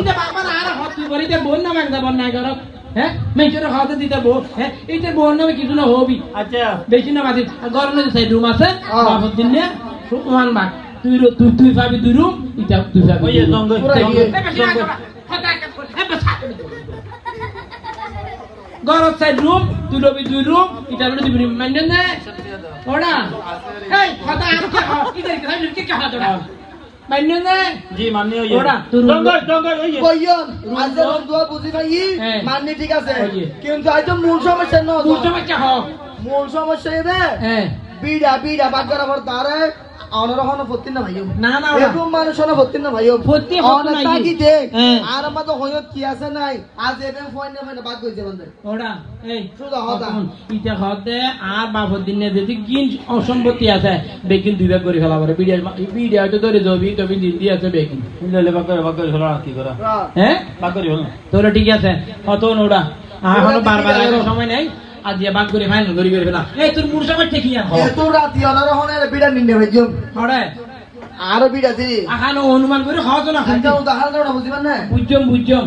ইতে বাবার আর হত তুই করি বোন নাম একদা বন নাই হ্যাঁ মেজর হতে দিতে বো হ্যাঁ এইটা বোন নামে কিছু না হবি। আচ্ছা। বেশি না বাদি গরমে সাই রুম আছে। দিন নে সমান বাক তুই তুই তুই পাবি দুই রুম ইটা তুই পাবি ওই জঙ্গল। গরম সাইড রুম তুই দুই রুম ইটা রবি দিবি মাইন্ডেন নে ওড়া। এই হতা আর কি ইদার কি কি হাত ওড়া। ঠিক আছে। কিন্তু তো মূল সমস্যা ন তুই সমস্যা হ। মূল সমস্যা হ্যাঁ। বিড়া বিড়া বাদ করা পর তারে হ্যাঁ। আর আমাদের হয়ত নাই? আজ এবে ফোন না ফোন বাদ কইছে বন্ধে। ওরা এই সুদা হতা। এখন হতে আর বাপর দিনে যদি কিন অসম্পত্তি আছে বেকিন দুই ভাগ করে ফেলা পারে বিডিয়া বিডিয়া তো ধরে যাবি তবে দিদি আছে বেকিন। মিলে বাকরে বাকরে হলো আর কি করা? হ্যাঁ? বাকরে হলো তোরা ঠিক আছে। হতো বারবার সময় নেই? আজ দিয়ে বাগ করে ফাইনাল করে করে ফেলা এই তোর মূর্ছা করছে কি এত রাতি অনরহনের বিড়া নিনে ভাইও ওরে আর বিড়া দি আখানো অনুমান করে হজ না একটা উদাহরণ বুঝিবেন না? বুঝজম বুঝজম।